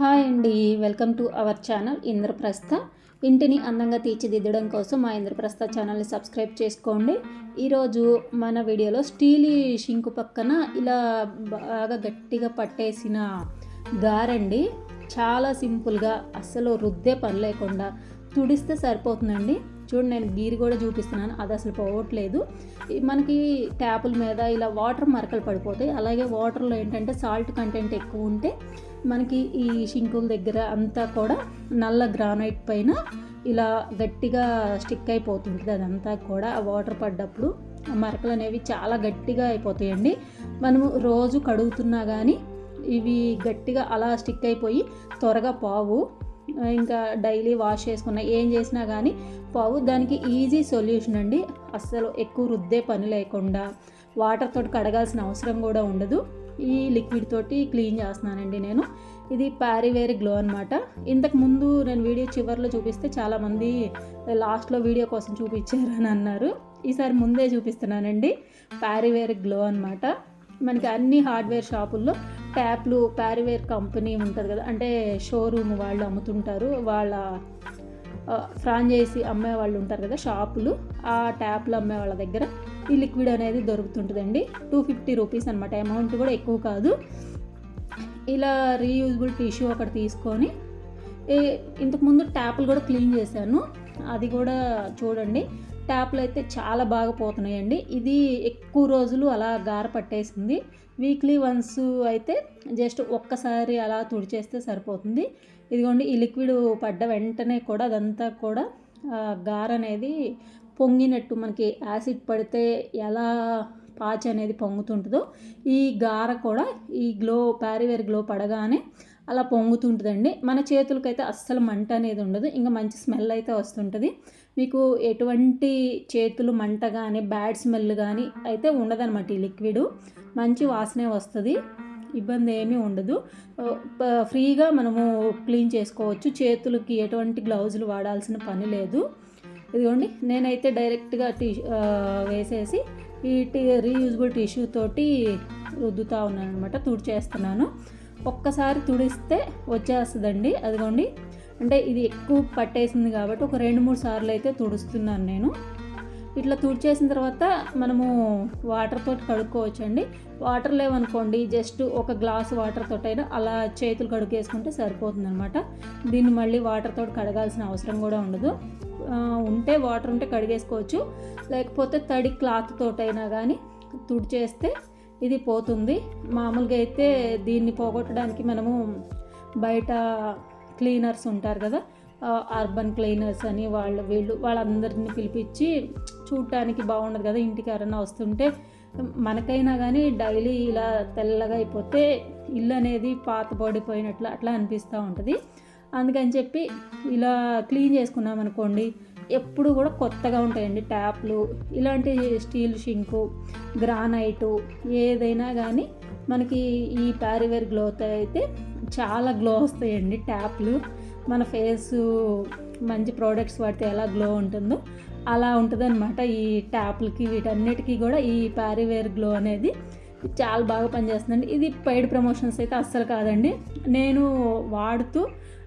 Hi అండి. Welcome to our channel Indraprastha. ఇంటిని అందంగా తీర్చిదిద్దడం కోసం మా ఇంద్రప్రస్థ ఛానల్ని సబ్స్క్రైబ్ చేసుకోండి. ఈరోజు మన వీడియోలో స్టీల్ షింకు పక్కన ఇలా బాగా గట్టిగా పట్టేసిన గారండి. చాలా సింపుల్గా అస్సలు రుద్దే పని లేకుండా తుడిస్తే సరిపోతుందండి. చూడండి నేను గీరి కూడా చూపిస్తున్నాను. అది అసలు పోవట్లేదు. మనకి ట్యాపుల మీద ఇలా వాటర్ మరకలు పడిపోతాయి. అలాగే వాటర్లో ఏంటంటే సాల్ట్ కంటెంట్ ఎక్కువ ఉంటే మనకి ఈ షింకుల దగ్గర అంతా కూడా నల్ల గ్రానైట్ పైన ఇలా గట్టిగా స్టిక్ అయిపోతుంటుంది అదంతా కూడా. ఆ వాటర్ పడ్డప్పుడు ఆ మరకలు అనేవి చాలా గట్టిగా అయిపోతాయండి. మనము రోజు కడుగుతున్నా కానీ ఇవి గట్టిగా అలా స్టిక్ అయిపోయి త్వరగా పావు. ఇంకా డైలీ వాష్ చేసుకున్న ఏం చేసినా కానీ పావు దానికి ఈజీ సొల్యూషన్ అండి. అస్సలు ఎక్కువ రుద్దే పని లేకుండా వాటర్ తోటి కడగాల్సిన అవసరం కూడా ఉండదు. ఈ లిక్విడ్ తోటి క్లీన్ చేస్తున్నానండి నేను. ఇది ప్యారీవేర్ గ్లో అనమాట ఇంతకు ముందు నేను వీడియో చివరిలో చూపిస్తే చాలామంది లాస్ట్లో వీడియో కోసం చూపించారు అని అన్నారు. ఈసారి ముందే చూపిస్తున్నానండి. ప్యారీవేర్ గ్లో అనమాట మనకి అన్ని హార్డ్వేర్ షాపుల్లో ట్యాప్లు ప్యారివేర్ కంపెనీ ఉంటుంది కదా అంటే షోరూమ్ వాళ్ళు అమ్ముతుంటారు. వాళ్ళ ఫ్రాంచైజీ అమ్మే వాళ్ళు ఉంటారు కదా షాపులు ఆ ట్యాప్లు అమ్మే వాళ్ళ దగ్గర ఈ లిక్విడ్ అనేది దొరుకుతుంటుందండి. టూ ఫిఫ్టీ రూపీస్ అనమాట అమౌంట్ కూడా ఎక్కువ కాదు. ఇలా రీయూజబుల్ టిష్యూ ఒకటి తీసుకొని ఇంతకుముందు ట్యాప్లు కూడా క్లీన్ చేశాను. అది కూడా చూడండి ట్యాప్లు అయితే చాలా బాగా పోతున్నాయండి. ఇది ఎక్కువ రోజులు అలా గార పట్టేసింది. వీక్లీ వన్స్ అయితే జస్ట్ ఒక్కసారి అలా తుడిచేస్తే సరిపోతుంది. ఇదిగోండి ఈ లిక్విడ్ పడ్డ వెంటనే కూడా అదంతా కూడా గార అనేది పొంగినట్టు మనకి యాసిడ్ పడితే ఎలా పాచ్ అనేది పొంగుతుంటుందో ఈ గార కూడా ఈ గ్లో ప్యారివేర్ గ్లో పడగానే అలా పొంగుతుంటుందండి. మన చేతులకైతే అస్సలు మంట అనేది ఉండదు. ఇంకా మంచి స్మెల్ అయితే వస్తుంటుంది. మీకు ఎటువంటి చేతులు మంట కానీ బ్యాడ్ స్మెల్ కానీ అయితే ఉండదన్నమాట ఈ లిక్విడ్. మంచి వాసనే వస్తుంది. ఇబ్బంది ఏమీ ఉండదు. ఫ్రీగా మనము క్లీన్ చేసుకోవచ్చు. చేతులకి ఎటువంటి గ్లౌజులు వాడాల్సిన పని లేదు. ఇదిగోండి నేనైతే డైరెక్ట్గా టీ వేసేసి ఈ టీ రీయూజబుల్ టిష్యూ తోటి రుద్దుతూ ఉన్నాను అనమాట తుడిచేస్తున్నాను. ఒక్కసారి తుడిస్తే వచ్చేస్తుందండి. అదిగోండి అంటే ఇది ఎక్కువ పట్టేసింది కాబట్టి ఒక రెండు మూడు సార్లు అయితే తుడుస్తున్నాను నేను. ఇట్లా తుడిచేసిన తర్వాత మనము వాటర్ తోటి కడుక్కోవచ్చు అండి వాటర్ లేవనుకోండి జస్ట్ ఒక గ్లాస్ వాటర్ తోటైనా అలా చేతులు కడుక్కేసుకుంటే సరిపోతుంది అనమాట దీన్ని మళ్ళీ వాటర్ తోటి కడగాల్సిన అవసరం కూడా ఉండదు. ఉంటే వాటర్ ఉంటే కడిగేసుకోవచ్చు. లేకపోతే తడి క్లాత్ తోటైనా కానీ తుడిచేస్తే ఇది పోతుంది. మామూలుగా అయితే దీన్ని పోగొట్టడానికి మనము బయట క్లీనర్స్ ఉంటారు కదా అర్బన్ క్లీనర్స్ అని వాళ్ళు వీళ్ళు వాళ్ళందరిని పిలిపించి చూడటానికి బాగుండదు కదా ఇంటికి ఎవరైనా వస్తుంటే. మనకైనా కానీ డైలీ ఇలా తెల్లగా అయిపోతే ఇల్లు అనేది పాత పడిపోయినట్లు అట్లా అనిపిస్తూ ఉంటుంది. అందుకని చెప్పి ఇలా క్లీన్ చేసుకున్నాం అనుకోండి ఎప్పుడు కూడా కొత్తగా ఉంటాయండి ట్యాప్లు ఇలాంటి స్టీల్ షింకు గ్రానైటు ఏదైనా కానీ మనకి ఈ ప్యారివేర్ గ్లోతో అయితే చాలా గ్లో వస్తాయండి ట్యాప్లు. మన ఫేస్ మంచి ప్రోడక్ట్స్ వాడితే ఎలా గ్లో ఉంటుందో అలా ఉంటుందన్నమాట ఈ ట్యాప్లకి వీటన్నిటికీ కూడా ఈ ప్యారివేర్ గ్లో అనేది చాలా బాగా పనిచేస్తుందండి. ఇది పెయిడ్ ప్రమోషన్స్ అయితే అస్సలు కాదండి. నేను వాడుతూ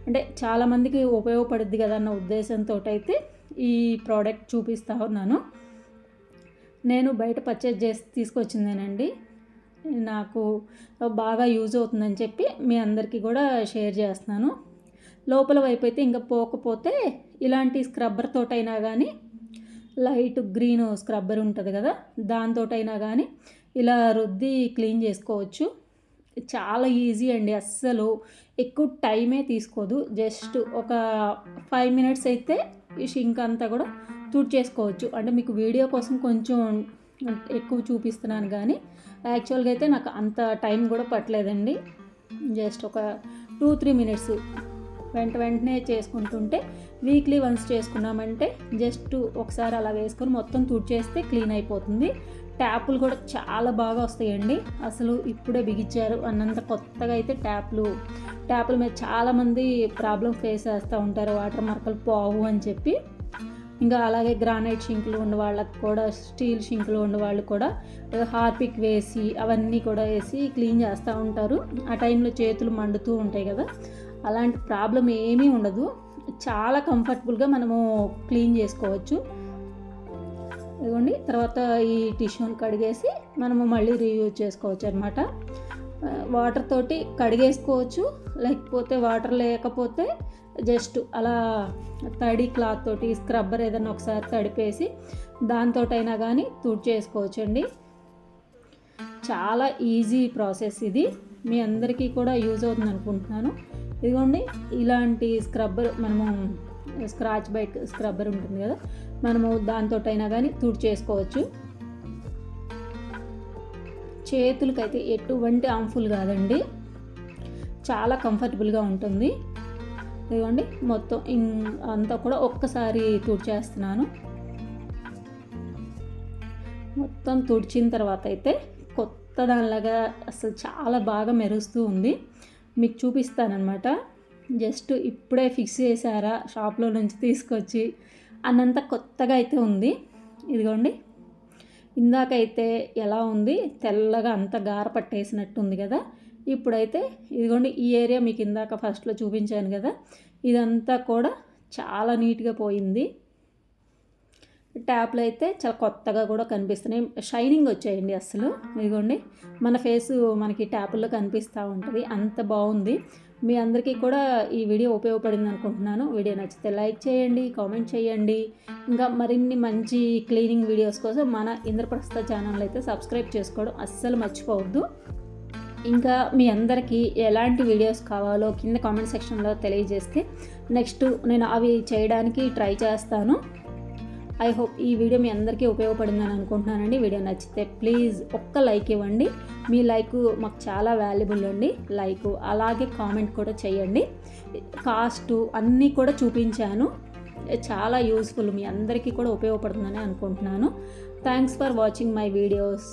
అంటే చాలామందికి ఉపయోగపడుద్ది కదా అన్న ఉద్దేశంతో అయితే ఈ ప్రోడక్ట్ చూపిస్తా ఉన్నాను. నేను బయట పర్చేజ్ చేసి తీసుకొచ్చిందేనండి. నాకు బాగా యూజ్ అవుతుందని చెప్పి మీ అందరికీ కూడా షేర్ చేస్తున్నాను. లోపల వైపు అయితే ఇంకా పోకపోతే ఇలాంటి స్క్రబ్బర్ తోటైనా కానీ లైట్ గ్రీన్ స్క్రబ్బర్ ఉంటుంది కదా దాంతోటైనా కానీ ఇలా రుద్ది క్లీన్ చేసుకోవచ్చు. చాలా ఈజీ అండి అస్సలు ఎక్కువ టైమే తీసుకోదు. జస్ట్ ఒక ఫైవ్ మినిట్స్ అయితే ఈ షింక్ అంతా కూడా చేసుకోవచ్చు అంటే మీకు వీడియో కోసం కొంచెం ఎక్కువ చూపిస్తున్నాను కానీ యాక్చువల్గా అయితే నాకు అంత టైం కూడా పట్టలేదండి. జస్ట్ ఒక టూ త్రీ మినిట్స్ వెంట వెంటనే చేసుకుంటుంటే వీక్లీ వన్స్ చేసుకున్నామంటే జస్ట్ ఒకసారి అలా వేసుకొని మొత్తం తుడిచేస్తే క్లీన్ అయిపోతుంది. ట్యాపులు కూడా చాలా బాగా వస్తాయండి. అసలు ఇప్పుడే బిగించారు అన్నంత కొత్తగా అయితే ట్యాప్లు ట్యాపుల మీద చాలామంది ప్రాబ్లం ఫేస్ చేస్తూ ఉంటారు. వాటర్ మరకలు పోవు అని చెప్పి. ఇంకా అలాగే గ్రానైట్ షింకులు ఉన్న వాళ్ళకి కూడా స్టీల్ షింకులు ఉన్న వాళ్ళు కూడా హార్పిక్ వేసి అవన్నీ కూడా వేసి క్లీన్ చేస్తూ ఉంటారు. ఆ టైంలో చేతులు మండుతూ ఉంటాయి కదా. అలాంటి ప్రాబ్లం ఏమీ ఉండదు. చాలా కంఫర్టబుల్గా మనము క్లీన్ చేసుకోవచ్చు. ఇదిగోండి తర్వాత ఈ టిష్యూని కడిగేసి మనము మళ్ళీ రీయూజ్ చేసుకోవచ్చు అనమాట వాటర్ తోటి కడిగేసుకోవచ్చు. లేకపోతే వాటర్ లేకపోతే జస్ట్ అలా తడి క్లాత్ తోటి స్క్రబ్బర్ ఏదైనా ఒకసారి తడిపేసి దాంతో అయినా కానీ తుడిచేసుకోవచ్చండి. చాలా ఈజీ ప్రాసెస్ ఇది. మీ అందరికీ కూడా యూజ్ అవుతుంది అనుకుంటున్నాను ఇదిగోండి ఇలాంటి స్క్రబ్బర్ మనము స్క్రాచ్ బైట్ స్క్రబ్బర్ ఉంటుంది కదా మనము దాంతో అయినా కానీ తుడిచేసుకోవచ్చు. చేతులకైతే ఎటువంటి హార్మ్ఫుల్ కాదండి. చాలా కంఫర్టబుల్గా ఉంటుంది. ఇదిగోండి మొత్తం అంతా కూడా ఒక్కసారి తుడిచేస్తున్నాను. మొత్తం తుడిచిన తర్వాత అయితే కొత్త దానిలాగా అసలు చాలా బాగా మెరుస్తూ ఉంది. మీకు చూపిస్తానమాట జస్ట్ ఇప్పుడే ఫిక్స్ చేశారా షాప్లో నుంచి తీసుకొచ్చి అన్నంత కొత్తగా అయితే ఉంది. ఇదిగోండి ఇందాకైతే ఎలా ఉంది? తెల్లగా అంత గార పట్టేసినట్టు ఉంది కదా. ఇప్పుడైతే ఇదిగోండి ఈ ఏరియా మీకు ఇందాక ఫస్ట్లో చూపించాను కదా. ఇదంతా కూడా చాలా నీట్గా పోయింది. ట్యాప్లు అయితే చాలా కొత్తగా కూడా కనిపిస్తున్నాయి. షైనింగ్ వచ్చాయండి అసలు ఇదిగోండి. మన ఫేస్ మనకి ట్యాపుల్లో కనిపిస్తూ ఉంటుంది. అంత బాగుంది. మీ అందరికీ కూడా ఈ వీడియో ఉపయోగపడింది అనుకుంటున్నాను. వీడియో నచ్చితే లైక్ చేయండి కామెంట్ చేయండి. ఇంకా మరిన్ని మంచి క్లీనింగ్ వీడియోస్ కోసం మన ఇంద్రప్రస్థ ఛానల్ అయితే సబ్స్క్రైబ్ చేసుకోవడం అస్సలు మర్చిపోవద్దు. ఇంకా మీ అందరికీ ఎలాంటి వీడియోస్ కావాలో కింద కామెంట్ సెక్షన్లో తెలియజేస్తే నెక్స్ట్ నేను అవి చేయడానికి ట్రై చేస్తాను. ఐ హోప్ ఈ వీడియో మీ అందరికీ ఉపయోగపడిందని అనుకుంటున్నానండి. వీడియో నచ్చితే ప్లీజ్ ఒక్క లైక్ ఇవ్వండి. మీ లైక్ మాకు చాలా వాల్యుబుల్ అండి. లైక్ అలాగే కామెంట్ కూడా చేయండి. కాస్ట్ అన్నీ కూడా చూపించాను. చాలా యూస్ఫుల్ మీ అందరికీ కూడా ఉపయోగపడుతుందని అనుకుంటున్నాను. Thanks for watching my videos.